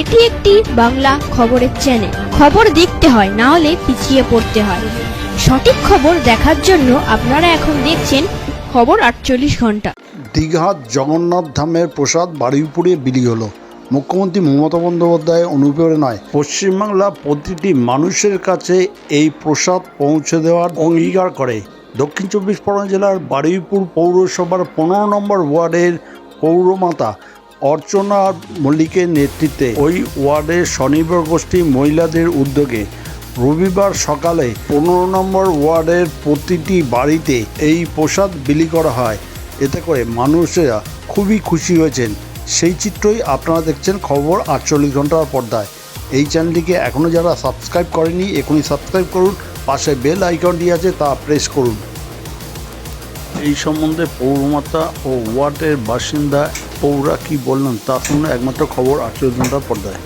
এটি একটি বাংলা খবরের চ্যানেল খবর দেখতে হয়, না হলে পিছিয়ে পড়তে হয়। সঠিক খবর দেখার জন্য আপনারা এখন দেখছেন খবর আটচল্লিশ ঘণ্টা। দীঘার জগন্নাথ ধামের প্রসাদ বারুইপুরে বিলি হলো। মুখ্যমন্ত্রী মমতা বন্দ্যোপাধ্যায় অনুপ্রেরণায়। পশ্চিমবাংলা প্রতিটি মানুষের কাছে এই প্রসাদ পৌঁছে দেওয়ার অঙ্গীকার করে। দক্ষিণ চব্বিশ পরগনা জেলার বারুইপুর পৌরসভার পনেরো নম্বর ওয়ার্ডের পৌরমাতা অর্চনা মল্লিকের নেতৃত্বে ওই ওয়ার্ডের স্বনির্ভর গোষ্ঠী মহিলাদের উদ্যোগে রবিবার সকালে পনেরো নম্বর ওয়ার্ডের প্রতিটি বাড়িতে এই প্রসাদ বিলি করা হয়। এতে করে মানুষেরা খুবই খুশি হয়েছেন। সেই চিত্রই আপনারা দেখছেন খবর আটচল্লিশ ঘণ্টার পর্দায়। এই চ্যানেলটিকে এখনও যারা সাবস্ক্রাইব করেনি, এখনই সাবস্ক্রাইব করুন। পাশে বেল আইকনটি আছে, তা প্রেস করুন। এই সম্বন্ধে পৌরমাতা ও ওয়ার্ডের বাসিন্দা পৌরা কি বললেন তা শুনে একমাত্র খবর ঘণ্টার পর্দায়।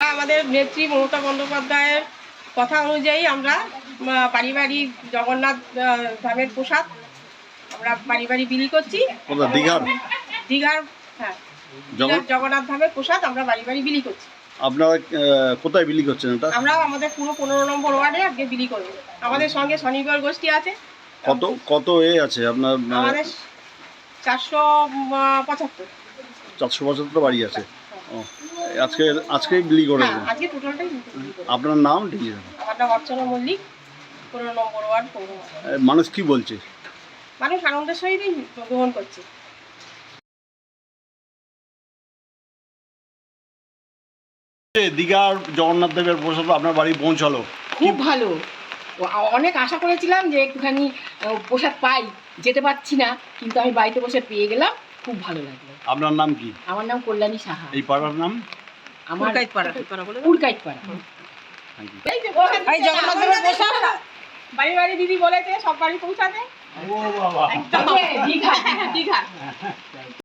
আমাদের নেত্রী মমতা বন্দ্যোপাধ্যায়ের কথা অনুযায়ী আমরা বাড়ি বাড়ি জগন্নাথ ধামের প্রসাদ আমরা বাড়ি বাড়ি বিলি করছি। দীঘার? দীঘার হ্যাঁ। জগন জগন্নাথ ধামের প্রসাদ আমরা বাড়ি বাড়ি বিলি করছি। আপনারা কোথায় বিলি করছেন এটা? আমরা আমাদের পুরো পনেরো নম্বর ওয়ার্ডে আজকে বিলি করব। আমাদের সঙ্গে স্বনির্ভর গোষ্ঠী আছে। কত কত এ আছে আপনার আমাদের চারশো পঁচাত্তর। চারশো পঁচাত্তর বাড়ি আছে। ও আজকে আজকে বিলি করে হ্যাঁ। আপনার নাম ঠিক আছে আমার নাম অর্চনা মল্লিক। পনেরো নম্বর ওয়ার্ড পৌরমাতা মানুষ কি বলছে? মানুষ আনন্দের সহিতই গ্রহণ করছে। দীঘার জগন্নাথ দেবের প্রসাদ আপনার বাড়ি পৌঁছালো। খুব ভালো। অনেক আশা করেছিলাম যে একটুখানি প্রসাদ পাই। যেতে পারছি না কিন্তু আমি বাড়িতে বসে পেয়ে গেলাম খুব ভালো লাগল। আপনার নাম কি? আমার নাম কল্যাণী সাহা। এই পাড়ার নাম? আমার। উড়কাইতপাড়া। থ্যাংক ইউ এই যে এই জগন্নাথ দেবের প্রসাদ। বাড়ি বাড়ি দিদি বলেছে সব বাড়ি পৌঁছাতে। ও বাবা। দীঘা দীঘা